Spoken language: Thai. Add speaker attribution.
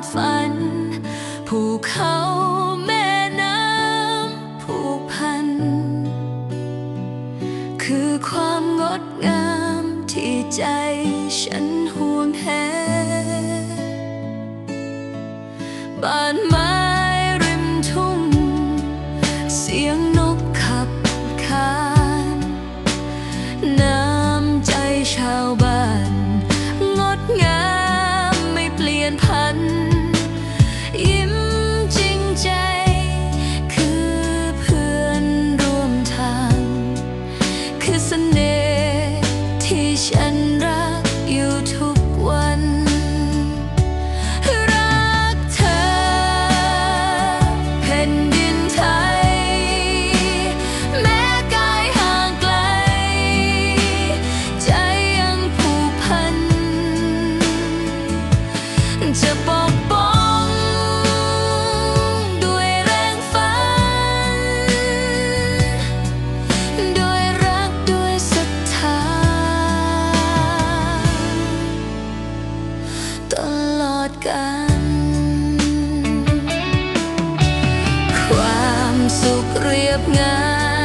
Speaker 1: ดฝัน ภูเขาแม่น้ำผูกพัน คือความงดงามที่ใจฉันห่วงแหนบ้าน คือเสน่ห์ที่ฉันรักอยู่ทุกวัน รักเธอแผ่นดินไทย แม้กายห่างไกล ใจยังผูกพันจะ สุขเรียบง่าย